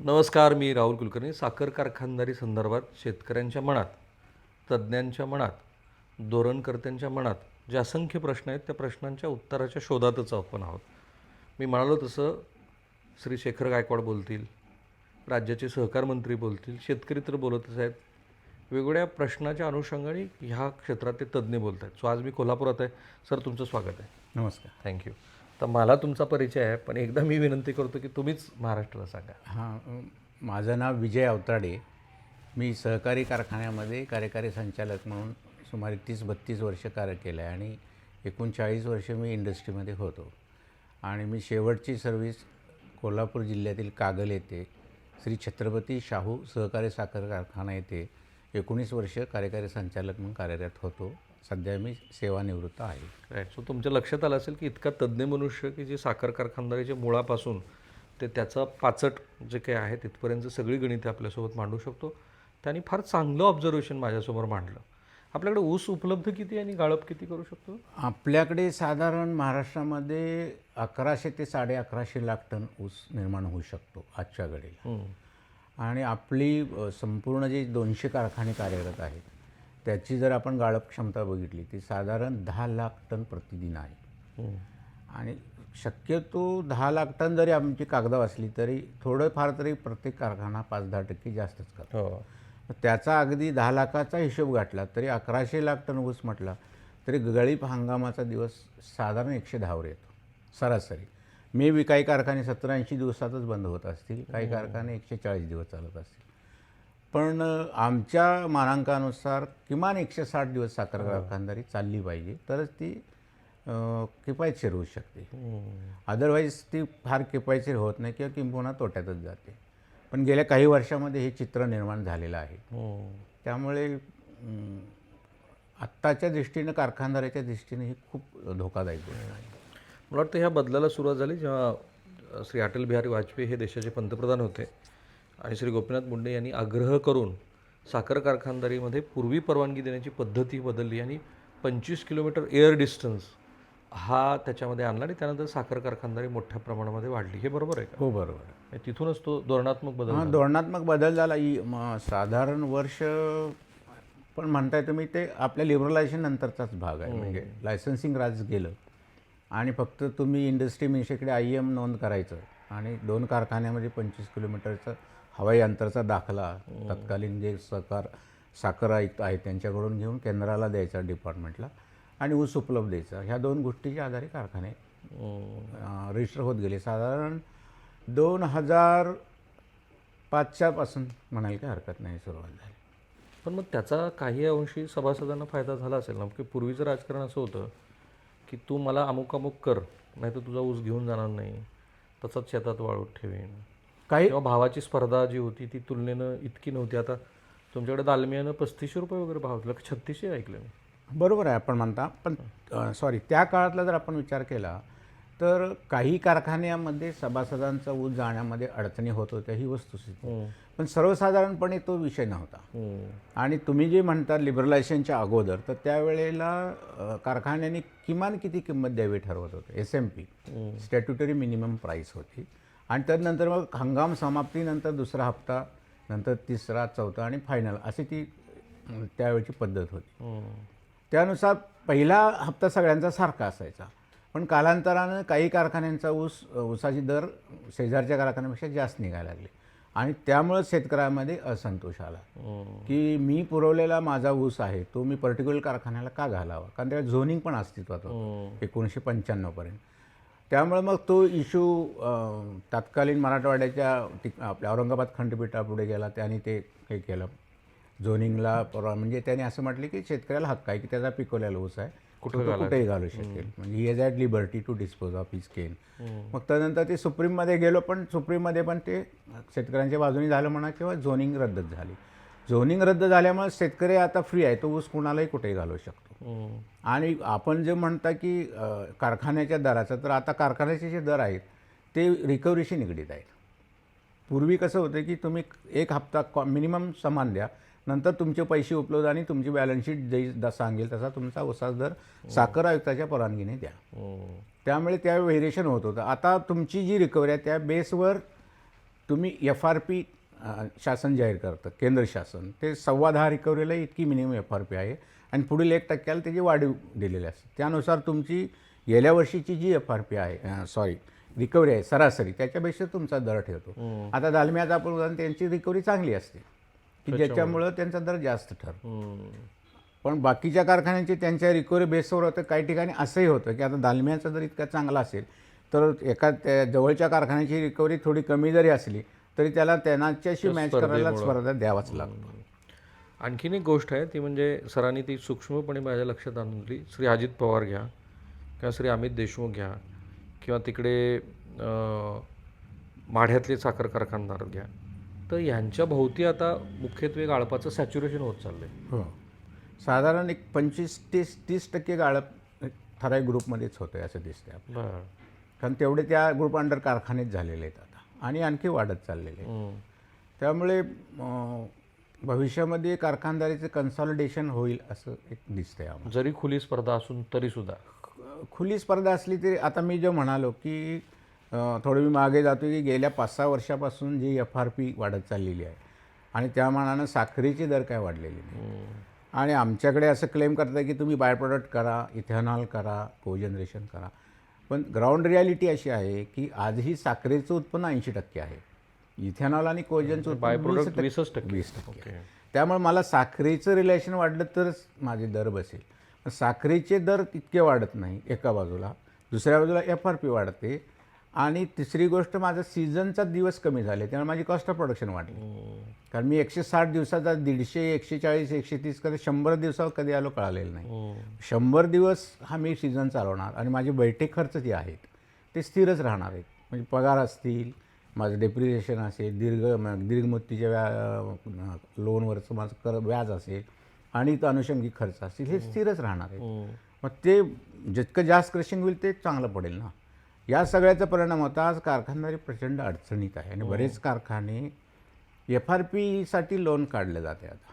नमस्कार मी राहुल कुलकर्णी. साखर कारखानदारी संदर्भात शेतकऱ्यांच्या मनात तज्ज्ञांच्या मनात धोरणकर्त्यांच्या मनात जे असंख्य प्रश्न आहेत त्या प्रश्नांच्या उत्तराच्या शोधातच आपण आहोत. मी म्हणालो तसं श्री शेखर गायकवाड बोलतील राज्याचे सहकार मंत्री बोलतील शेतकरी तर बोलतच आहेत. वेगवेगळ्या प्रश्नाच्या अनुषंगाने ह्या क्षेत्रात ते तज्ज्ञ बोलत आहेत. सो आज मी कोल्हापुरात आहे. सर तुमचं स्वागत आहे. नमस्कार. थँक्यू. तर मला तुमचा परिचय आहे पण एकदा मी विनंती करतो की तुम्हीच महाराष्ट्राला सांगा. हां माझं नाव विजय अवताडे. मी सहकारी कारखान्यामध्ये कार्यकारी संचालक म्हणून सुमारे तीस बत्तीस वर्ष कार्य केलं आहे आणि एकोणचाळीस वर्ष मी इंडस्ट्रीमध्ये होतो. आणि मी शेवटची सर्व्हिस कोल्हापूर जिल्ह्यातील कागल येथे श्री छत्रपती शाहू सहकारी साखर कारखाना येथे एकोणीस वर्ष कार्यकारी संचालक म्हणून कार्यरत होतो. सध्या मी सेवानिवृत्त आहे. राईट सो तुमच्या लक्षात आलं असेल की इतका तज्ज्ञ मनुष्य की जे साखर कारखानदारीच्या मुळापासून ते त्याचा पाचट जे काही आहे तिथपर्यंत सगळी गणिते आपल्यासोबत मांडू शकतो. त्यांनी फार चांगलं ऑब्झर्वेशन माझ्यासमोर मांडलं. आपल्याकडे ऊस उपलब्ध किती आणि गाळप किती करू शकतो? आपल्याकडे साधारण महाराष्ट्रामध्ये अकराशे ते साडे अकराशे लाख टन ऊस निर्माण होऊ शकतो आजच्या घडीला. आणि आपली अ, संपूर्ण जे दोनशे कारखाने कार्यरत आहेत त्याची जर आपण गाळप क्षमता बघितली ती साधारण दहा लाख टन प्रतिदिन आहे. आणि शक्यतो दहा लाख टन जरी आमची कागदाव असली तरी थोडंफार तरी प्रत्येक कारखाना पाच दहा टक्के जास्तच करतो. हो. त्याचा अगदी दहा लाखाचा हिशोब गाठला तरी अकराशे लाख टन ऊस म्हटला तरी गळीप हंगामाचा दिवस साधारण एकशे दहावर येतो सरासरी. मे बी काही कारखाने सत्तर ऐंशी दिवसातच बंद होत असतील काही कारखाने एकशे चाळीस दिवस चालत असतील. पण आमच्या मानांकानुसार किमान एकशे साठ दिवस साखर कारखानदारी चालली पाहिजे. तरच ती किफायतशीर होऊ शकते. अदरवाईज ती फार किफायतशीर होत नाही किंवा किंबहुना तोट्यातच जाते. पण गेल्या काही वर्षामध्ये हे चित्र निर्माण झालेलं आहे. हम्म. त्यामुळे आत्ताच्या दृष्टीनं कारखानदाराच्या दृष्टीने ही खूप धोकादायक गोष्ट आहे. मला वाटतं ह्या बदलाला सुरुवात झाली जेव्हा श्री अटल बिहारी वाजपेयी हे देशाचे पंतप्रधान होते. आणि श्री गोपीनाथ मुंडे यांनी आग्रह करून साखर कारखानदारीमध्ये पूर्वी परवानगी देण्याची पद्धती बदलली आणि पंचवीस किलोमीटर एअर डिस्टन्स हा त्याच्यामध्ये आणला आणि त्यानंतर साखर कारखानदारी मोठ्या प्रमाणामध्ये वाढली. हे बरोबर आहे का? हो बरोबर म्हणजे तिथूनच तो धोरणात्मक बदल हां धोरणात्मक बदल झाला. ही म- साधारण वर्ष पण म्हणताय तुम्ही ते आपल्या लिबरलायझेशन नंतरचाच भाग आहे. म्हणजे लायसन्सिंग राज गेलं आणि फक्त तुम्ही इंडस्ट्री मिनिस्ट्रीकडे आय एम नोंद करायचं आणि दोन कारखान्यामध्ये पंचवीस किलोमीटरचा हवाई अंतरचा दाखला तत्कालीन जे सहकार साखर आयुक्त आहेत त्यांच्याकडून घेऊन केंद्राला द्यायचा डिपार्टमेंटला आणि ऊस उपलब्ध द्यायचा. ह्या दोन गोष्टीच्या आधारे कारखाने. रजिस्टर होत गेले. साधारण दोन हजार पाचच्यापासून म्हणाल की हरकत नाही सुरुवात झाली. पण मग त्याचा काही अंशी सभासदांना फायदा झाला असेल ना? की पूर्वीचं राजकारण असं होतं की तू मला अमुक अमुक कर नाही तर तुझा ऊस घेऊन जाणार नाही तसंच शेतात वाळूत ठेवेन. काही किंवा भावाची स्पर्धा जी होती ती तुलनेनं इतकी नव्हती. आता तुमच्याकडे दालमियानं पस्तीसशे रुपये वगैरे भाव होता. छत्तीसशे ऐकलं मी. बरोबर आहे आपण म्हणता. पण सॉरी त्या काळातला जर आपण विचार केला तर काही कारखान्यामध्ये सभासदांचा ऊस जाण्यामध्ये अडचणी होत होत्या ही वस्तुस्थिती पण सर्वसाधारणपणे तो विषय नव्हता. आणि तुम्ही जे म्हणता लिबरलायझेशनच्या अगोदर तर त्यावेळेला कारखान्यांनी किमान किती किंमत द्यावी ठरवत होतं? S M P statutory minimum price होती. आणि त्यानंतर मग हंगाम समाप्तीनंतर दुसरा हप्ता नंतर तिसरा चौथा आणि फायनल अशी ती त्यावेळची पद्धत होती. त्यानुसार पहिला हप्ता सगळ्यांचा सारखा असायचा. पण कालांतरानं काही कारखान्यांचा ऊस ऊसाची दर शेजारच्या कारखान्यापेक्षा जास्त निघायला लागले. आणि त्यामुळं शेतकऱ्यामध्ये असंतोष आला. की मी पुरवलेला माझा ऊस आहे तो मी पर्टिक्युलर कारखान्याला का घालावा? कारण त्याला झोनिंग पण अस्तित्वात होतं. एकोणीसशे पंच्याण्णवपर्यंत त्यामुळे मग तो इश्यू तत्कालीन मराठवाड्याच्या ठिक आपल्या औरंगाबाद खंडपीठापुढे गेला त्याने ते हे केलं. झोनिंगला परवा म्हणजे त्याने असं म्हटले की शेतकऱ्याला हक्क आहे की त्याचा पिकवलेला ऊस आहे. कुठं कुठेही घालू शकेल. म्हणजे he is at liberty to dispose of his cane मग त्यानंतर ते सुप्रीममध्ये गेलो पण सुप्रीममध्ये पण ते शेतकऱ्यांच्या बाजूने झालं म्हणा किंवा झोनिंग रद्दच झाली. झोनिंग रद्द झाल्यामुळे शेतकरी आता फ्री आहे तो ऊस कुणालाही कुठेही घालू शकतो. आणि आपण जे म्हणता की कारखान्याच्या दराचं तर आता कारखान्याचे जे दर आहेत ते रिकव्हरीशी निगडीत आहेत. पूर्वी कसं होतं की तुम्ही एक हप्ता कॉ मिनिमम समान द्या नंतर तुमचे पैसे उपलब्ध आणि तुमची बॅलन्स शीट जे सांगेल तसा तुमचा उसास दर साखर आयुक्ताच्या परवानगीने द्या. त्यामुळे त्या व्हेरिएशन होत होतं. आता तुमची जी रिकव्हरी आहे त्या बेसवर तुम्ही एफ आर पी शासन जाहीर करतं केंद्र शासन. ते सव्वा दहा रिकव्हरीला इतकी मिनिमम एफ आर पी आहे. आणि पुढील एक टक्क्याला त्याची वाढीव दिलेली असते. त्यानुसार तुमची गेल्या वर्षीची जी एफ आर पी आहे सॉरी रिकव्हरी आहे सरासरी त्याच्यापेक्षा तुमचा दर ठेवतो. आता दालम्याचं आपण उदाहरण त्यांची रिकव्हरी चांगली असते. की ज्याच्यामुळं त्यांचा दर जास्त ठरतो. पण बाकीच्या कारखान्यांची त्यांच्या रिकव्हरी बेसवर होतं काही ठिकाणी असंही होतं की आता दालम्याचा जर इतका चांगला असेल तर एका त्या जवळच्या कारखान्याची रिकव्हरी थोडी कमी जरी असली तरी त्याला त्यांच्याशी मॅच करायला स्पर्धा द्यावाच लागतो. आणखीन एक गोष्ट आहे ती म्हणजे सरांनी ती सूक्ष्मपणे माझ्या लक्षात आणली श्री अजित पवार घ्या किंवा श्री अमित देशमुख घ्या किंवा तिकडे माढ्यातले साखर कारखानदार घ्या. तर यांच्या भोवती आता मुख्यत्वे गाळपाचं सॅच्युरेशन होत चाललंय. हो. साधारण एक पंचवीस तीस तीस टक्के गाळप ठराविक ग्रुपमध्येच होतं आहे असं दिसतंय आपल्याला. बरं. कारण तेवढे त्या ग्रुप अंडर कारखानेच झालेले आहेत आता. आणि आणखी वाढत चाललेले. त्यामुळे भविष्यामध्ये कारखानदारीचं कन्सॉलिडेशन होईल असं एक दिसतंय आम्हाला. जरी खुली स्पर्धा असून तरी सुद्धा. खुली स्पर्धा असली तरी आता मी जे म्हणालो की थोडं मी मागे जातो की गेल्या पाच सहा वर्षापासून जी एफ आर पी वाढत चाललेली आहे आणि त्या मानानं साखरेचे दर काय वाढलेले नाही. आणि आमच्याकडे असं क्लेम करतं की तुम्ही बाय प्रोडक्ट करा इथेनॉल करा कोजनरेशन करा. पण ग्राउंड रियालिटी अशी आहे की आजही साखरेचं उत्पन्न ऐंशी टक्के आहे. इथेनॉल आणि कोजनचं बाय प्रोडक्ट 20% वीसच टक्के. वीस टक्के. त्यामुळे मला साखरेचं रिलेशन वाढलं तरच माझे दर बसेल. पण साखरेचे दर तितके वाढत नाही एका बाजूला. दुसऱ्या बाजूला एफ आर पी वाढते. आणि तिसरी गोष्ट माझा सीझनचा दिवस कमी झाले त्यामुळे माझी कॉस्ट ऑफ प्रोडक्शन वाढली. कारण मी एकशे साठ दिवसाचा दीडशे एकशे चाळीस एकशे तीस कधी शंभर दिवसावर कधी आलो कळालेलं नाही. शंभर दिवस हा मी सीझन चालवणार आणि माझे बैठे खर्च जे आहेत ते स्थिरच राहणार आहेत. म्हणजे पगार असतील माझं डेप्रिसिएशन असेल दीर्घ म- दीर्घ मुदतीच्या व्या लोनवरचं माझं कर व्याज असेल आणि इथं अनुषंगिक खर्च असतील हे स्थिरच राहणार आहेत मग ते जितकं जास्त क्रशिंग होईल ते चांगलं पडेल ना. या सगळ्याचा परिणाम होता आज कारखानदारी प्रचंड अडचणीत आहे आणि बरेच कारखाने एफ आर पीसाठी लोन काढले जाते आता.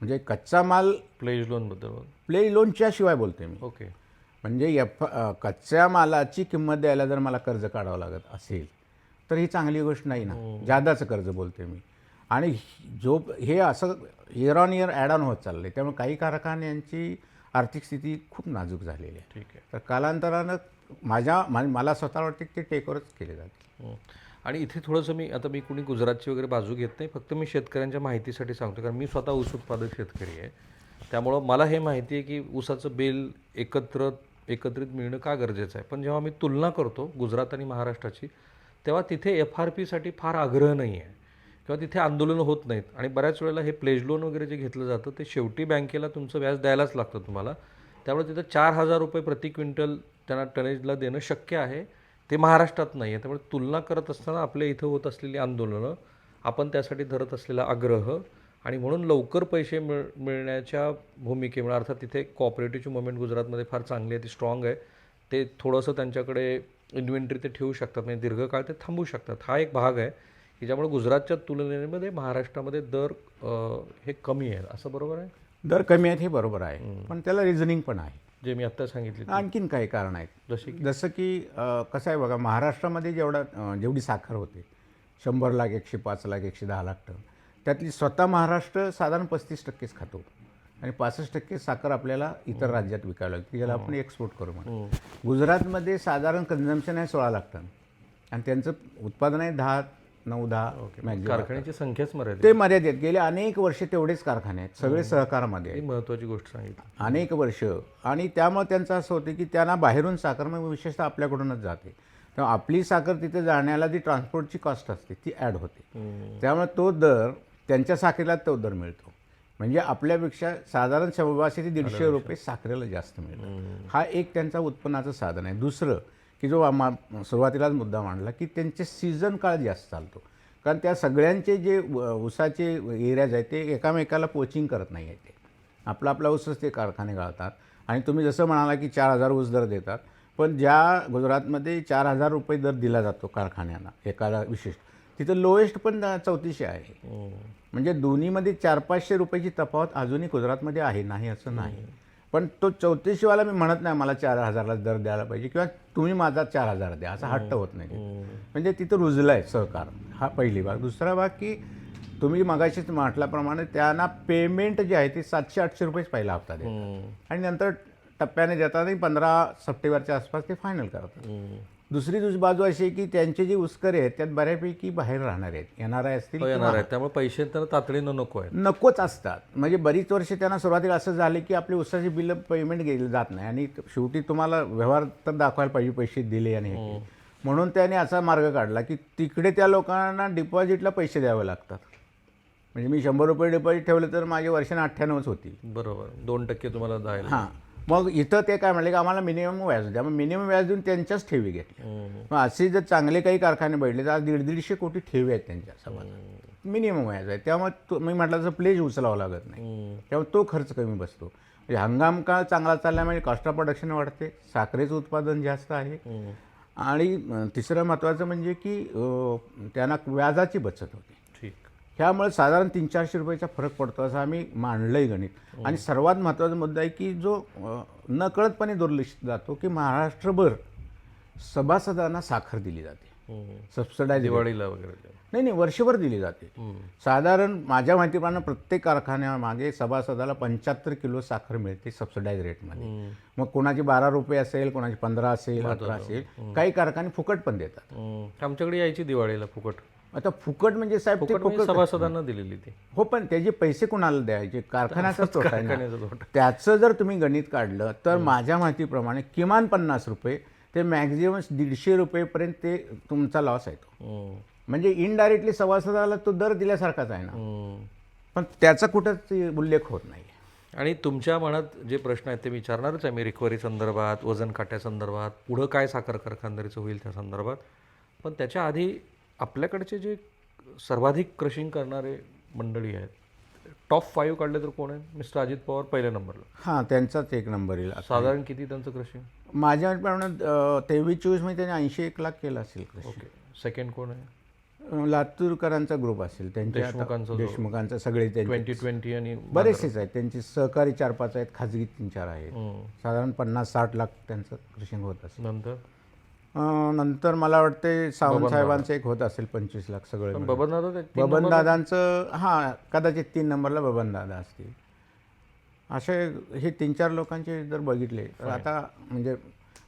म्हणजे कच्चा माल प्लेज लोनबद्दल प्ले लोनच्या शिवाय बोलते मी. ओके. म्हणजे एफ कच्च्या मालाची किंमत द्यायला जर मला कर्ज काढावं लागत असेल तर ही चांगली गोष्ट नाही ना. जादाचं कर्ज बोलते मी. आणि जो हे असं year on year add on होत चाललं आहे त्यामुळे काही कारखान्यांची आर्थिक स्थिती खूप नाजूक झालेली आहे. ठीक आहे. तर कालांतरानं माझ्या मला स्वतःला वाटते की ते टेकवरच केले जातील. हं. आणि इथे थोडंसं मी आता मी कुणी गुजरातची वगैरे बाजू घेत नाही फक्त मी शेतकऱ्यांच्या माहितीसाठी सांगतो कारण मी स्वतः ऊस उत्पादक शेतकरी आहे. त्यामुळं मला हे माहिती आहे की ऊसाचं बिल एकत्र एकत्रित मिळणं का गरजेचं आहे? पण जेव्हा मी तुलना करतो गुजरात आणि महाराष्ट्राची तेव्हा तिथे एफ आर पीसाठी फार आग्रह नाही आहे. किंवा तिथे आंदोलनं होत नाहीत. आणि बऱ्याच वेळेला हे प्लेज लोन वगैरे जे घेतलं जातं ते शेवटी बँकेला तुमचं व्याज द्यायलाच लागतं तुम्हाला. त्यामुळे तिथं चार हजार रुपये प्रति क्विंटल त्यांना टनेजला देणं शक्य आहे. ते महाराष्ट्रात नाही आहे. त्यामुळे तुलना करत असताना आपल्या इथं होत असलेली आंदोलनं आपण त्यासाठी धरत असलेला आग्रह आणि म्हणून लवकर पैसे मिळ मिळण्याच्या भूमिकेमुळे अर्थात तिथे कॉपरेटिव्हची मुवमेंट गुजरातमध्ये फार चांगली आहे ती स्ट्रॉंग आहे. ते थोडंसं त्यांच्याकडे इन्व्हेंटरी ते ठेवू शकतात म्हणजे दीर्घकाळ ते थांबू शकतात. हा एक भाग आहे की ज्यामुळे गुजरातच्या तुलनेमध्ये महाराष्ट्रामध्ये दर हे कमी आहे असं बरोबर आहे? दर कमी आहेत हे बरोबर आहे. पण त्याला रिझनिंग पण आहे. जे मी आत्ता सांगितले आणखीन काही कारण आहेत. जसे जसं की कसं आहे बघा महाराष्ट्रामध्ये जेवढा जेवढी साखर होते शंभर लाख एकशे पाच लाख एकशे दहा लाख टन त्यातली स्वतः महाराष्ट्र साधारण पस्तीस टक्केच खातो. आणि पासष्ट टक्के साखर आपल्याला इतर राज्यात विकायला लागते. ज्याला आपण एक्सपोर्ट करू म्हणतो. गुजरातमध्ये साधारण कन्झम्पशन आहे सोळा लाख टन. आणि त्यांचं उत्पादन आहे दहा नऊ दहा maximum. कारखान्याची संख्याच मर्यादित ते मर्यादित गेले अनेक वर्ष तेवढेच कारखाने आहेत. सगळे सहकारामध्ये आहेत. ही महत्त्वाची गोष्ट सांगितली. अनेक वर्ष. आणि त्यामुळे त्यांचं असं होतं की त्यांना बाहेरून साखर मग विशेषतः आपल्याकडूनच जाते. तेव्हा आपली साखर तिथे जाण्याला जी ट्रान्सपोर्टची कॉस्ट असते ती ॲड होते. त्यामुळे तो दर त्यांच्या साखरेला तो दर मिळतो. म्हणजे आपल्यापेक्षा साधारण सव्वाशे ते दीडशे रुपये साखरेला जास्त मिळतात. हा एक त्यांचा उत्पन्नाचं साधन आहे. दुसरं की जो सुरुवातीलाच मुद्दा मांडला की त्यांचे सीझन काळ जास्त चालतो. कारण त्या सगळ्यांचे जे ऊसाचे एरियाज आहेत ते एकामेकाला पोचिंग करत नाही आहे ते. आपला आपला ऊसच ते कारखाने गाळतात. आणि तुम्ही जसं म्हणाला की चार हजार ऊस दर देतात पण ज्या गुजरातमध्ये चार हजार रुपये दर दिला जातो कारखान्यांना एकाला विशिष्ट तिथं लोएस्ट पण चौतीसशे आहे. म्हणजे दोन्हीमध्ये चार पाचशे रुपयाची तफावत अजूनही गुजरातमध्ये आहे. नाही असं नाही. पण तो चौतीसशेवाला मी म्हणत नाही मला चार हजारला दर द्यायला पाहिजे किंवा तुम्ही माझा चार हजार द्या. असा हट्ट होत नाही. म्हणजे तिथं रुजलं आहे सहकार हा पहिली भाग दुसरा भाग की तुम्ही मगाशीच म्हटल्याप्रमाणे त्यांना पेमेंट जे आहे ते सातशे आठशे रुपयेच पहिला हप्ता देतात. आणि नंतर टप्प्याने देतात पंधरा सप्टेंबरच्या आसपास ते फायनल करतात. दुसरी दुसरी बाजू अशी आहे की त्यांचे जे उसकरे आहेत त्यात बऱ्यापैकी बाहेर राहणार आहेत. येणार आहे असतील येणार किंवा आहे त्यामुळे पैसे त्यांना तातडीनं नको आहे नकोच असतात. म्हणजे बरीच वर्ष त्यांना सुरुवातीला असं झालं की आपली उसाची बिल पेमेंट गेली जात नाही आणि शेवटी तुम्हाला व्यवहार तर दाखवायला पाहिजे पैसे दिले आणि हे. म्हणून त्याने असा मार्ग काढला की तिकडे त्या लोकांना डिपॉझिटला पैसे द्यावे लागतात. म्हणजे मी शंभर रुपये डिपॉझिट ठेवलं तर माझे वर्षाने अठ्ठ्याण्णवच होतील बरोबर. दोन टक्के तुम्हाला जायला हां. मग इथं ते काय म्हणले की आम्हाला मिनिमम व्याज द्या. मग मिनिमम व्याज देऊन त्यांच्याच ठेवी घेतल्या. मग असे जर चांगले काही कारखाने बैठले तर आज दीड दीडशे कोटी ठेवी आहेत त्यांच्या समाजात. मिनिमम व्याज आहे. त्यामुळे तो मी म्हटलं तसं प्लेज उचलावं लागत नाही. त्यामुळे तो खर्च कमी बसतो. म्हणजे हंगाम काळ चांगला चालला म्हणजे कॉस्ट ऑफ प्रोडक्शन वाढते साखरेचं उत्पादन जास्त आहे. आणि तिसरं महत्त्वाचं म्हणजे की त्यांना व्याजाची बचत होते. ह्यामुळे साधारण तीन चारशे रुपयाचा फरक पडतो असं आम्ही मांडलंय गणित. आणि सर्वात महत्त्वाचा मुद्दा आहे की जो नकळतपणे दुर्लक्षित जातो की महाराष्ट्रभर सभासदांना साखर दिली जाते. हम्म. सबसिडाईज दिवाळीला वगैरे नाही नाही वर्षभर दिली जाते. हम्म. साधारण माझ्या माहितीप्रमाणे प्रत्येक कारखान्यामागे सभासदाला पंच्याहत्तर किलो साखर मिळते सबसिडाईज रेटमध्ये. मग कोणाची बारा रुपये असेल कोणाची पंधरा असेल अठरा असेल काही कारखाने फुकट पण देतात. आमच्याकडे यायची दिवाळीला फुकट. आता फुकट म्हणजे साहेब ते फुकट म्हणजे सभासदांना दिलेली ती. हो पण त्याचे पैसे कुणाला द्यायचे? कारखान्याचा तोटा. त्याचं जर तुम्ही गणित काढलं तर माझ्या माहितीप्रमाणे किमान पन्नास रुपये ते मॅक्झिमम दीडशे रुपयेपर्यंत ते तुमचा लॉस आहे तो. हम्म. म्हणजे इनडायरेक्टली सभासदाला तो दर दिल्यासारखाच आहे ना. हम्म. पण त्याचा कुठंच उल्लेख होत नाही. आणि तुमच्या मनात जे प्रश्न आहेत ते विचारणारच आहे मी रिकव्हरी संदर्भात वजन काट्यासंदर्भात पुढं काय साखर कारखानदारीचं होईल त्या संदर्भात. पण त्याच्या आधी आपल्याकडचे जे सर्वाधिक क्रशिंग करणारे मंडळी आहेत टॉप फाईव्ह काढले तर कोण आहे? मिस्टर अजित पवार पहिल्या नंबरला. हां त्यांचाच एक नंबर येईल साधारण किती त्यांचं क्रशिंग? माझ्या प्रमाणात तेवीस चोवीसमध्ये त्यांनी ऐंशी एक लाख केलं असेल. ओके. सेकंड कोण आहे? लातूरकरांचा ग्रुप असेल त्यांच्या देशमुखांचा सगळे ट्वेंटी ट्वेंटी आणि बरेचसेच आहेत त्यांचे सहकारी चार पाच आहेत खाजगी तीन चार आहेत. साधारण पन्नास साठ लाख त्यांचं कृषिंग होत असेल. नंतर? नंतर मला वाटते सावंत साहेबांचं एक होत असेल पंचवीस लाख सगळे बबनदादा ते तीन बबन दादांचं हां कदाचित तीन नंबरला बबन दादा असतील. असे हे तीन चार लोकांचे जर बघितले तर आता म्हणजे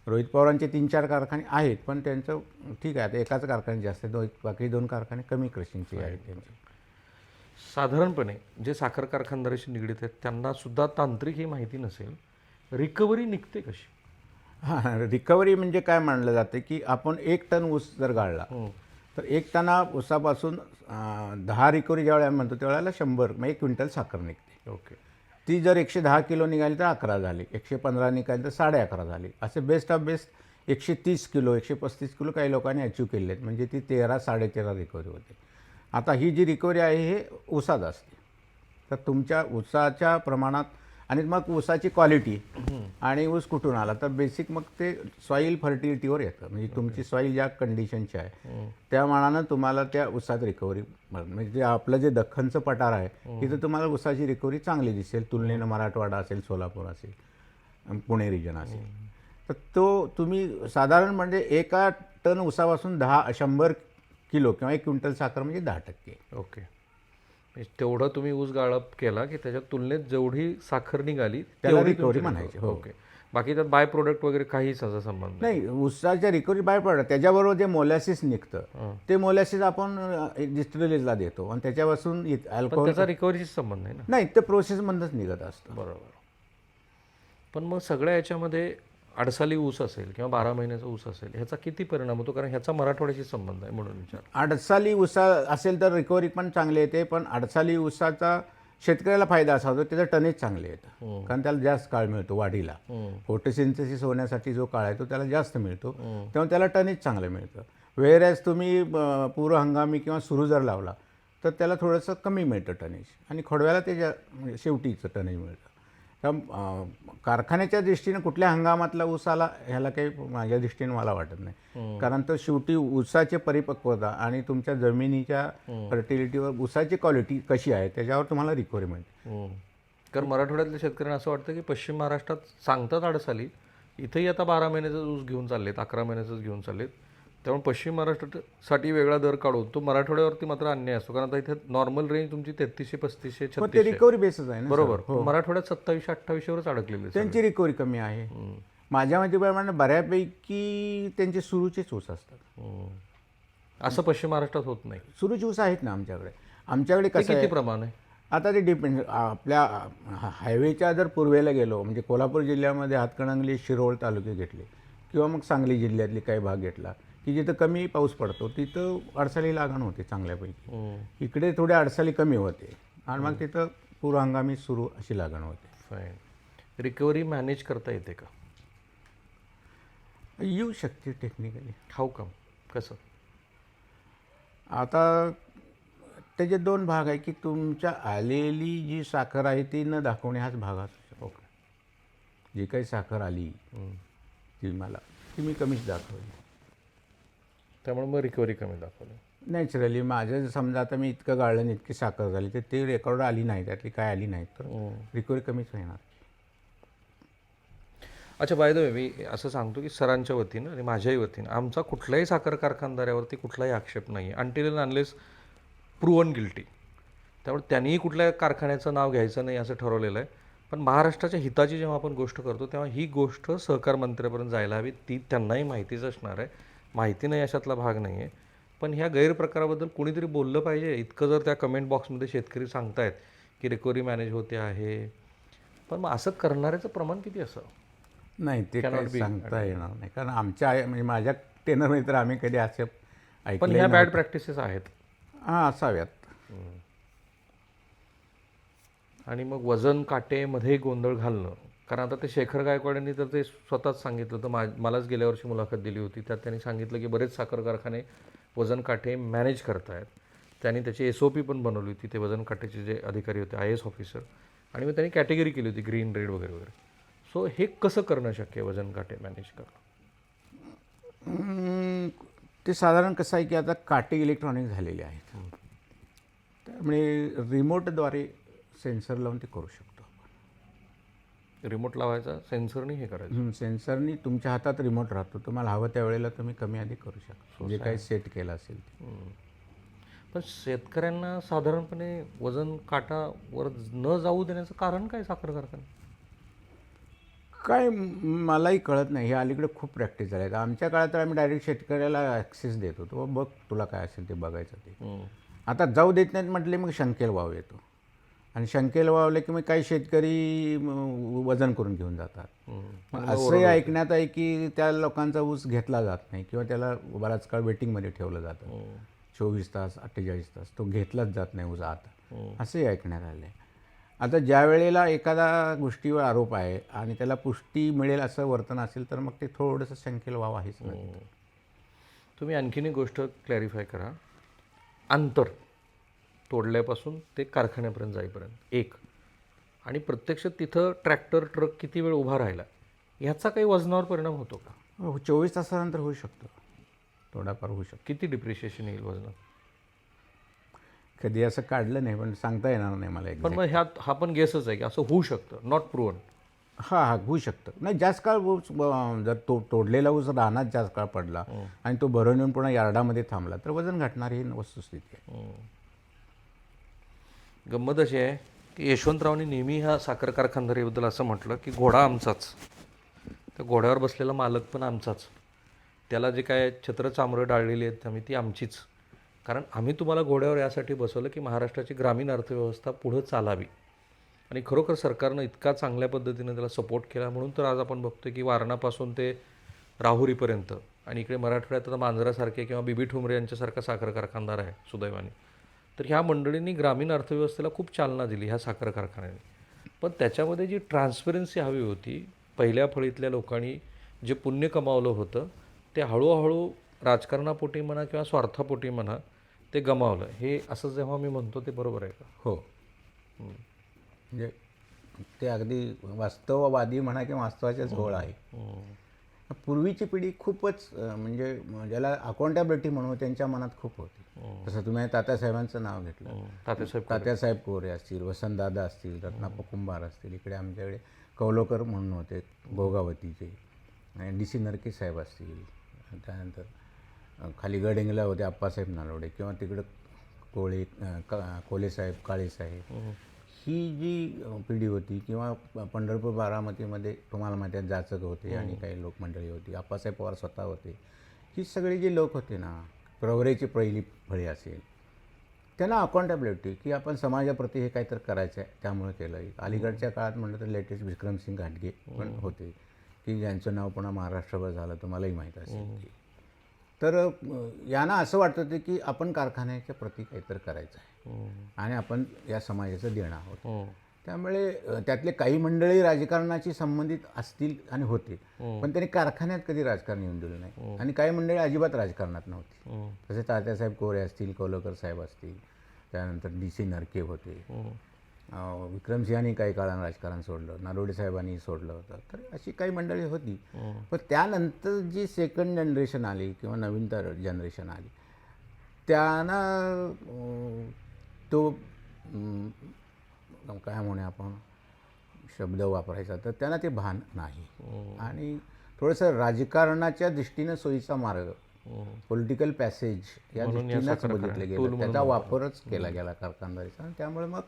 रोहित पवारांचे तीन चार कारखाने आहेत पण त्यांचं ठीक आहे आता एकाच कारखाने जास्त दोन बाकी दोन कारखाने कमी क्रशिंगचे आहेत त्यांचे. साधारणपणे जे साखर कारखानदारीशी निगडीत आहेत त्यांना सुद्धा तांत्रिक ही माहिती नसेल. रिकव्हरी निघते कशी? हां रिकव्हरी म्हणजे काय मानलं जातं की आपण एक टन ऊस जर गाळला तर एक टना ऊसापासून दहा रिकव्हरी ज्यावेळेला आम्ही म्हणतो त्यावेळेला शंभर मग एक क्विंटल साखर निघते. ओके. ती जर एकशे दहा किलो निघाली तर अकरा झाली एकशे पंधरा निघाली तर साडे अकरा झाली. असे बेस्ट ऑफ बेस्ट एकशे तीस किलो एकशे पस्तीस किलो काही लोकांनी अचीव केले आहेत. म्हणजे ती तेरा साडेतेरा रिकव्हरी होते. आता ही जी रिकव्हरी आहे हे ऊसात असते. तर तुमच्या ऊसाच्या प्रमाणात आणि मग ऊसाची क्वालिटी आणि ऊस कुठून आला? तर बेसिक मग ते सॉईल फर्टिलिटीवर येतं. म्हणजे तुमची सॉईल ज्या कंडिशनची आहे त्या मानानं तुम्हाला त्या ऊसात रिकव्हरी म्हणजे जे आपलं जे दख्खनचं पठार आहे तिथं तुम्हाला ऊसाची रिकव्हरी चांगली दिसेल. तुलनेनं मराठवाडा असेल सोलापूर असेल पुणे रिजन असेल. तर तो तुम्ही साधारण म्हणजे एका टन ऊसापासून दहा शंभर किलो किंवा एक क्विंटल साखर म्हणजे दहा टक्के. ओके म्हणजे तेवढं तुम्ही ऊस गाळप केला की त्याच्या तुलनेत जेवढी साखर निघाली त्याला तेवढी तुमची म्हणायची, हो. ओके. बाकी त्यात बाय प्रोडक्ट वगैरे काहीच त्याचा संबंध नाही ऊसाच्या रिकव्हरी बाय पडत त्याच्याबरोबर जे मोलॅसिस निघतं. ते मोलॅसिस आपण डिस्टिलरीजला देतो. आणि त्याच्यापासून पण अल्कोहोल त्याचा रिकव्हरीशी संबंध नाही ना? नाही ते प्रोसेसमधूनच निघत असतं. बरोबर. पण मग सगळ्या याच्यामध्ये अडसाली ऊस असेल किंवा बारा महिन्याचा ऊस असेल ह्याचा किती परिणाम होतो? कारण ह्याचा मराठवाड्याशी संबंध आहे म्हणून विचार. अडसाली ऊसा असेल तर रिकव्हरी पण चांगली येते पण अडसाली ऊसाचा शेतकऱ्याला फायदा असा होतो त्याचं टनेज चांगले येतं. कारण त्याला जास्त काळ मिळतो वाढीला. फोटोसिंथेसिस होण्यासाठी जो काळ आहे तो त्याला जास्त मिळतो. तेव्हा त्याला टनेज चांगलं मिळतं. वेळेस तुम्ही पूर्व हंगामी किंवा सुरू जर लावला तर त्याला थोडंसं कमी मिळतं टनेज आणि खोडव्याला ते जा म्हणजे शेवटीचं टनेज मिळतं. अं, कारखान्याच्या दृष्टीने कुठल्या हंगामातला ऊस आला ह्याला काही माझ्या दृष्टीने मला वाटत नाही. कारण तो शेवटी ऊसाची परिपक्वता आणि तुमच्या जमिनीच्या फर्टिलिटीवर ऊसाची क्वालिटी कशी आहे त्याच्यावर तुम्हाला रिकव्हरी मिळते. कारण मराठवाड्यातल्या शेतकऱ्यांना असं वाटतं की पश्चिम महाराष्ट्रात सांगतात अडसाली इथंही आता बारा महिन्याचाच ऊस घेऊन चाललेत अकरा महिन्याचाच घेऊन चाललेत. त्यामुळे पश्चिम महाराष्ट्रासाठी वेगळा दर काढून तो मराठवाड्यावरती मात्र अन्याय असतो. कारण आता इथे नॉर्मल रेंज तुमची तेहतीसशे पस्तीसशे छत्तीसशे. रिकव्हरी बेसच आहे ना बरोबर. पण मराठवाड्यात सत्तावीसशे अठ्ठावीसशेवरच अडकलेले. त्यांची रिकव्हरी कमी आहे. माझ्या माहितीप्रमाणे बऱ्यापैकी त्यांचे सुरूचेच ऊस असतात. असं पश्चिम महाराष्ट्रात होत नाही. सुरूचे ऊस आहेत ना आमच्याकडे. आमच्याकडे ते कसं किती प्रमाण आहे? आता ते डिपेंड आपल्या हा- हायवेच्या जर पूर्वेला गेलो म्हणजे कोल्हापूर जिल्ह्यामध्ये हातकणंगले शिरोळ तालुके घेतले किंवा मग सांगली जिल्ह्यातले काही भाग घेतला की जिथं कमी पाऊस पडतो तिथं अडसाली लागण होते चांगल्यापैकी. हम्म. इकडे थोड्या अडसाली कमी होते आणि मग तिथं पूर हंगामी सुरू अशी लागण होते. फाईन रिकव्हरी मॅनेज करता येते का? येऊ शकते टेक्निकली हाऊ कम कसं? आता त्याचे दोन भाग आहे की तुमच्या आलेली जी साखर आहे ती न दाखवणे हाच भाग असतो ओके जी काही साखर आली. ती मला ती मी कमीच दाखवली त्यामुळे मग रिकव्हरी कमी दाखवली. नॅचरली माझं समजा आता मी इतकं गाळलं इतकी साखर झाली तर ते रेकॉर्ड आली नाही त्यातली काय आली नाही तर रिकव्हरी कमीच होणार. अच्छा बाय द वे मी असं सांगतो की सरांच्या वतीनं आणि माझ्याही वतीनं आमचा कुठल्याही साखर कारखानदारावरती कुठलाही आक्षेप नाही आहे. अनटिल अनलेस प्रूवन गिल्टी त्यामुळे त्यांनीही कुठल्या कारखान्याचं नाव घ्यायचं नाही असं ठरवलेलं आहे. पण महाराष्ट्राच्या हिताची जेव्हा आपण गोष्ट करतो तेव्हा ही गोष्ट सहकार मंत्र्यापर्यंत जायला हवी ती त्यांनाही माहितीच असणार आहे. माहिती नाही अशातला भाग नाही आहे पण ह्या गैरप्रकाराबद्दल कोणीतरी बोललं पाहिजे. इतकं जर त्या कमेंट बॉक्समध्ये शेतकरी सांगतायत की रिकव्हरी मॅनेज होते आहे. पण मग असं करणाऱ्याचं प्रमाण किती असं नाही ते. सांगता येणार नाही. कारण आमच्या म्हणजे माझ्या टेनरमध्ये तर आम्ही कधी असे पण ह्या बॅड प्रॅक्टिसेस आहेत. हां असाव्यात. आणि मग वजन काटेमध्ये गोंधळ घालणं. कारण आता ते शेखर गायकवाडांनी तर ते स्वतःच सांगितलं तर मा मलाच गेल्या वर्षी मुलाखत दिली होती. त्यात त्यांनी सांगितलं की बरेच साखर कारखाने वजन काटे मॅनेज करतायत. त्यांनी त्याची एस ओ पी पण बनवली होती. ते वजन काठेचे जे अधिकारी होते आय एस ऑफिसर आणि मग त्यांनी कॅटेगरी केली होती ग्रीन रेड वगैरे वगैरे. सो हे कसं करणं शक्य आहे वजन काटे मॅनेज करणं? ते साधारण कसं आहे की आता काटे इलेक्ट्रॉनिक झालेले आहेत. त्यामुळे रिमोटद्वारे सेन्सर लावून ते करू शकतो. रिमोट लावायचा सेन्सरनी हे करायचं. सेन्सरनी तुमच्या हातात रिमोट राहतो. तुम्हाला हवं त्यावेळेला तुम्ही कमी अधिक करू शकता. जे काही सेट केलं असेल ते. पण शेतकऱ्यांना साधारणपणे वजन काटावर न जाऊ देण्याचं कारण काय साखर कारखाना काय म- मलाही कळत नाही. हे अलीकडे खूप प्रॅक्टिस झाल्या आहेत. आमच्या काळात तर आम्ही डायरेक्ट शेतकऱ्याला ॲक्सेस देत होतो. बघ तुला काय असेल ते बघायचं ते. हम्म. आता जाऊ देत नाहीत म्हटले मग शंकेल वाव येतो. आणि शंकेल वावले की मग काही शेतकरी वजन करून घेऊन जातात. मग असंही ऐकण्यात आहे की त्या लोकांचा ऊस घेतला जात नाही किंवा त्याला बराच काळ वेटिंगमध्ये ठेवलं जातं. चोवीस तास अठ्ठेचाळीस तास तो घेतलाच जात नाही ऊस आत. असंही ऐकण्यात आलं आहे आता ज्या वेळेला एखादा गोष्टीवर आरोप आहे आणि त्याला पुष्टी मिळेल असं वर्तन असेल तर मग ते थोडंसं शंकेल वाव आहेच तुम्ही आणखीन एक गोष्ट क्लॅरिफाय करा. अंतर. तोडल्यापासून ते कारखान्यापर्यंत जाईपर्यंत. एक. आणि प्रत्यक्ष तिथं ट्रॅक्टर ट्रक किती वेळ उभा राहिला ह्याचा काही वजनावर परिणाम होतो का? हो, चोवीस तासानंतर होऊ शकतो. थोडाफार होऊ शकतो. किती डिप्रिशिएशन येईल वजनात? कधी असं काढलं नाही पण सांगता येणार नाही मला पण. मग ह्यात हा पण गेसच आहे की असं होऊ शकतं नॉट प्रूव्हन हा हा होऊ शकतं. नाही जास्त काळ ऊस जर तो तोडलेला ऊस रानात जास्त काळ पडला आणि तो भरून येऊन पुन्हा यार्डामध्ये थांबला तर वजन घटणार ही वस्तुस्थिती आहे. गंमत अशी आहे की यशवंतरावने नेहमी ह्या साखर कारखानदारीबद्दल असं म्हटलं की घोडा आमचाच. त्या घोड्यावर बसलेला मालक पण आमचाच. त्याला जे काय छत्र चामरं डाळलेली आहेत आम्ही ती आमचीच. कारण आम्ही तुम्हाला घोड्यावर यासाठी बसवलं की महाराष्ट्राची ग्रामीण अर्थव्यवस्था पुढं चालावी. आणि खरोखर सरकारनं इतका चांगल्या पद्धतीनं त्याला सपोर्ट केला म्हणून तर आज आपण बघतोय की वारणापासून ते राहुरीपर्यंत. आणि इकडे मराठवाड्यात आता मांजरासारखे किंवा बिबी ठुमरे यांच्यासारखा साखर कारखानदार आहे सुदैवाने. तर ह्या मंडळींनी ग्रामीण अर्थव्यवस्थेला खूप चालना दिली ह्या साखर कारखान्याने. पण त्याच्यामध्ये जी ट्रान्सपरन्सी हवी होती पहिल्या फळीतल्या लोकांनी जे पुण्य कमावलं होतं ते हळूहळू राजकारणापोटी म्हणा किंवा स्वार्थापोटी म्हणा ते गमावलं. हे असं जेव्हा मी म्हणतो ते बरोबर आहे का? हो. म्हणजे ते अगदी वास्तववादी म्हणा किंवा वास्तवाच्या जवळ आहे. पूर्वीची पिढी खूपच म्हणजे ज्याला अकाउंटेबिलिटी म्हणू त्यांच्या मनात खूप होती. तसं तुम्ही तात्यासाहेबांचं नाव घेतलं. हं. तात्यासाहेब तात्यासाहेब कोरे असतील वसंतदादा असतील रत्नाप्पा कुंभार असतील इकडे आमच्याकडे कौलोकर म्हणून होते भोगावतीचे आणि डी सी नरके साहेब असतील. त्यानंतर खाली गडिंगला होते आप्पासाहेब नालवडे किंवा तिकडं कोळे का कोलेसाहेब काळेसाहेब. ही जी पिढी होती किंवा पंढरपूर बारामतीमध्ये तुम्हाला माहिती आहे जाचक होते आणि काही लोकमंडळी होती. आप्पासाहेब पवार स्वतः होते. ही सगळी जी लोक होते ना प्रवरेची पहिली फळी असेल त्यांना अकाउंटेबिलिटी की आपण समाजाप्रती हे काहीतरी करायचं आहे त्यामुळे केलं. अलीकडच्या काळात म्हटलं तर लेटेस्ट विक्रमसिंग घाटगे पण होते. की ज्यांचं नाव पुन्हा महाराष्ट्रभर झालं तुम्हालाही माहीत असेल तर यांना असं वाटत होतं की आपण कारखान्याच्या प्रती काहीतरी करायचं आहे हं. आणि आपण या समाजाचं देणं आहोत. हं. त्यामुळे त्यातले काही मंडळी राजकारणाशी संबंधित असतील आणि होते पण त्यांनी कारखान्यात कधी राजकारण येऊन दिलं नाही. आणि काही मंडळी अजिबात राजकारणात नव्हती. हं. तसे तात्यासाहेब कोरे असतील कौलकर साहेब असतील त्यानंतर डी सी नरके होते. हं. विक्रमसिंहांनी काही काळानं राजकारण सोडलं नारोडे साहेबांनी सोडलं होतं. तर अशी काही मंडळी होती. पण त्यानंतर जी सेकंड जनरेशन आली किंवा नवीन तर जनरेशन आली त्यांना तो काय म्हणे आपण शब्द वापरायचा तर त्यांना ते भान नाही. आणि थोडंसं राजकारणाच्या दृष्टीनं सोयीचा मार्ग हं. पॉलिटिकल पॅसेज या दृष्टीनंच बघितलं गेलं. त्याचा वापरच केला गेला कारखानदारीचा आणि त्यामुळे मग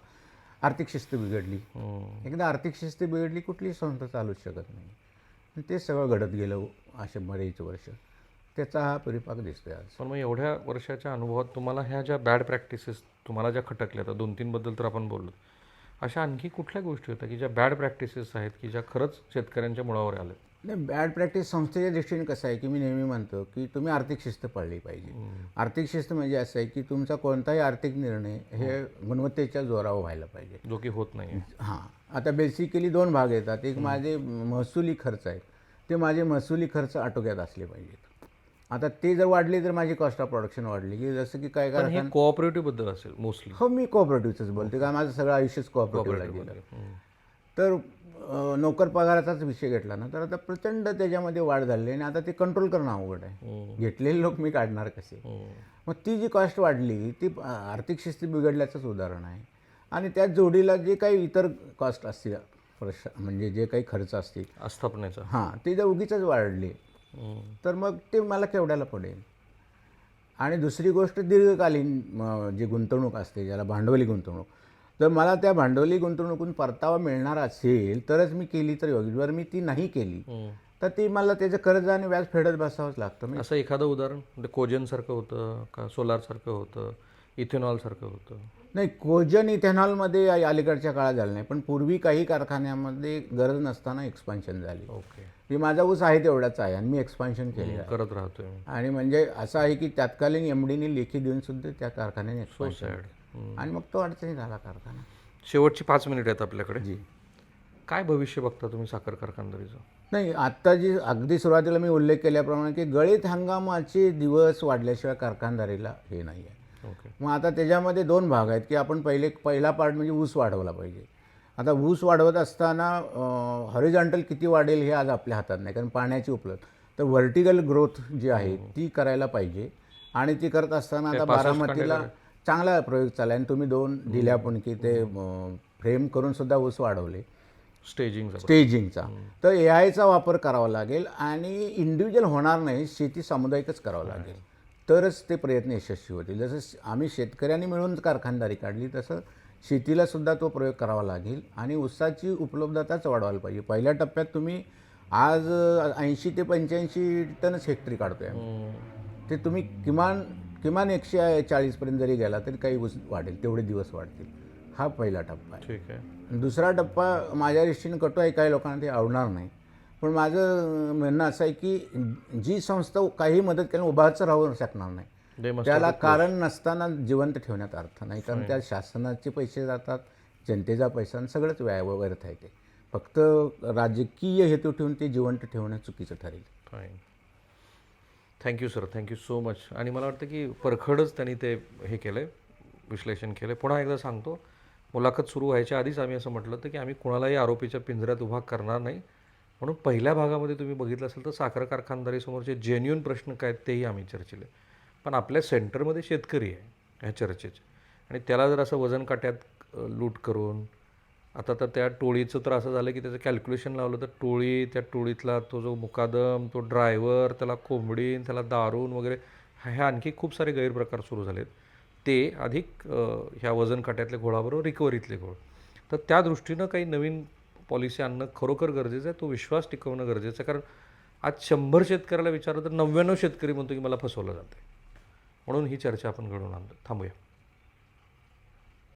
आर्थिक शिस्त बिघडली. हं. एकदा आर्थिक शिस्त बिघडली कुठलीही संस्था चालूच शकत नाही. ते सगळं घडत गेलं असे बरेच वर्ष. त्याचा हा परिपाक दिसतोय आज. पण मग एवढ्या वर्षाच्या अनुभवात तुम्हाला ह्या ज्या बॅड प्रॅक्टिसेस तुम्हाला ज्या खटकल्या आता दोन तीन बद्दल तर आपण बोललो. अशा आणखी कुठल्या गोष्टी होत्या की ज्या बॅड प्रॅक्टिसेस आहेत की ज्या खरंच शेतकऱ्यांच्या मुळावर आल्या नाही बॅड प्रॅक्टिस संस्थेच्या दृष्टीने कसं आहे की मी नेहमी म्हणतो की तुम्ही आर्थिक शिस्त पाळली पाहिजे. आर्थिक शिस्त म्हणजे असं आहे की तुमचा कोणताही आर्थिक निर्णय हे गुणवत्तेच्या जोरावर व्हायला पाहिजे. जो की होत नाही हां. आता बेसिकली दोन भाग येतात. एक माझे महसुली खर्च आहेत. ते माझे महसुली खर्च आटोक्यात असले पाहिजेत. आता ते जर वाढले तर माझी कॉस्ट ऑफ प्रोडक्शन वाढली. की जसं की काय पण करा हे कोऑपरेटिव्हबद्दल असेल मोस्टली हो मी कोऑपरेटिव्हच बोलते कारण माझं सगळं आयुष्यच कोऑपरेटिव्हला गेलं. तर अं, नोकर पगाराचाच विषय घेतला ना तर आता प्रचंड त्याच्यामध्ये वाढ झाली आणि आता ते कंट्रोल करणं अवघड आहे. घेतलेले लोक मी काढणार कसे? मग ती जी कॉस्ट वाढली ती अं, आर्थिक शिस्ती बिघडल्याचंच उदाहरण आहे. आणि त्याच जोडीला जे काही इतर कॉस्ट असतील प्रश म्हणजे जे काही खर्च असतील आस्थापनेचा. हां ते जर उगीच वाढले. तर मग ते मला केवढ्याला पडेल? आणि दुसरी गोष्ट दीर्घकालीन जी गुंतवणूक असते ज्याला भांडवली गुंतवणूक जर मला त्या भांडवली गुंतवणुकीतून परतावा मिळणार असेल तरच मी केली तर योग्य. जर मी ती नाही केली हं. तर ती मला त्याचं कर्ज आणि व्याज फेडत बसावंच लागतं. असं एखादं उदाहरण? म्हणजे कोजनसारखं होतं का सोलारसारखं होतं? इथेनॉलसारखं होतं. नाही कोजन इथेनॉलमध्ये अलीकडच्या काळात झालं नाही पण पूर्वी काही कारखान्यामध्ये गरज नसताना एक्सपान्शन झाली. ओके. की माझा ऊस आहे तेवढाच आहे आणि मी एक्सपान्शन आहे. करत राहतोय मी. आणि म्हणजे असं आहे की तत्कालीन एम डीने लेखी देऊन सुद्धा त्या कारखान्याने एक्सपान्शन आणि मग तो अडचणी झाला कारखाना. शेवटची पाच मिनिट आहेत आपल्याकडे. जी. काय भविष्य बघता तुम्ही साखर कारखानदारीचं? नाही आत्ता जी अगदी सुरुवातीला मी उल्लेख केल्याप्रमाणे की गळीत हंगामाचे दिवस वाढल्याशिवाय कारखानदारीला हे नाही आहे मग आता त्याच्यामध्ये दोन भाग आहेत की आपण पहिले पहिला पार्ट म्हणजे ऊस वाढवला पाहिजे. आता ऊस वाढवत असताना हॉरिझॉन्टल किती वाढेल हे आज आपल्या हातात नाही कारण पाण्याची उपलब्ध. तर व्हर्टिकल ग्रोथ जी आहे ती करायला पाहिजे. आणि ती करत असताना आता बारामतीला चांगला प्रयोग चालला आहे आणि तुम्ही दोन दिल्या पण की ते फ्रेम करून सुद्धा ऊस वाढवले. स्टेजिंग स्टेजिंगचा तर ए आयचा वापर करावा लागेल आणि इंडिव्हिज्युअल होणार नाही शेती सामुदायिकच करावं लागेल. तरच ते प्रयत्न यशस्वी होतील. जसं आम्ही शेतकऱ्यांनी मिळून कारखानदारी काढली तसं शेतीला सुद्धा तो प्रयोग करावा लागेल आणि ऊसाची उपलब्धताच वाढवायला पाहिजे. पहिल्या टप्प्यात तुम्ही आज ऐंशी ते पंच्याऐंशी टनच हेक्टरी काढतोय आम्ही. ते तुम्ही किमान किमान एकशे चाळीसपर्यंत जरी गेला तरी काही ऊस वाढेल तेवढे दिवस वाढतील. हा पहिला टप्पा आहे. ठीक आहे. दुसरा टप्पा माझ्या दृष्टीने कटू आहे काही लोकांना ते आवडणार नाही. पण माझं म्हणणं असं आहे की जी संस्था काही मदत केली उभाच राहू शकणार नाही. त्याला कारण नसताना जिवंत ठेवण्यात अर्थ नाही. कारण त्या शासनाचे पैसे जातात जनतेचा पैसा आणि सगळंच व्याय व्यर्थ आहे ते. फक्त राजकीय हेतू ठेवून ते जिवंत ठेवणं चुकीचं ठरेल. Thank you sir thank you so much आणि मला वाटतं की परखडच त्यांनी ते हे केलं आहे विश्लेषण केलं आहे पुन्हा एकदा सांगतो मुलाखत सुरू व्हायच्या आधीच आम्ही असं म्हटलं होतं की आम्ही कुणालाही आरोपीच्या पिंजऱ्यात उभा करणार नाही. म्हणून पहिल्या भागामध्ये तुम्ही बघितलं असेल तर साखर कारखानदारीसमोरचे जेन्युन प्रश्न काय आहेत तेही आम्ही चर्चिले. पण आपल्या सेंटरमध्ये शेतकरी आहे ह्या चर्चेचे. आणि त्याला जर असं वजन काट्यात लूट करून आता तर त्या टोळीचं तर असं झालं की त्याचं कॅल्क्युलेशन लावलं तर टोळी त्या टोळीतला तो जो मुकादम तो ड्रायव्हर त्याला कोंबडीन त्याला दारून वगैरे ह्या आणखी खूप सारे गैरप्रकार सुरू झालेत. ते अधिक ह्या वजन काट्यातल्या घोळाबरोबर रिकव्हरीतले घोळ. तर त्या दृष्टीनं काही नवीन पॉलिसी आणणं खरोखर गरजेचं आहे. तो विश्वास टिकवणं गरजेचं आहे. कारण आज शंभर शेतकऱ्याला विचारलं तर नव्याण्णव शेतकरी म्हणतो की मला फसवलं जाते म्हणून ही चर्चा आपण घडवून आणतो. थांबूया.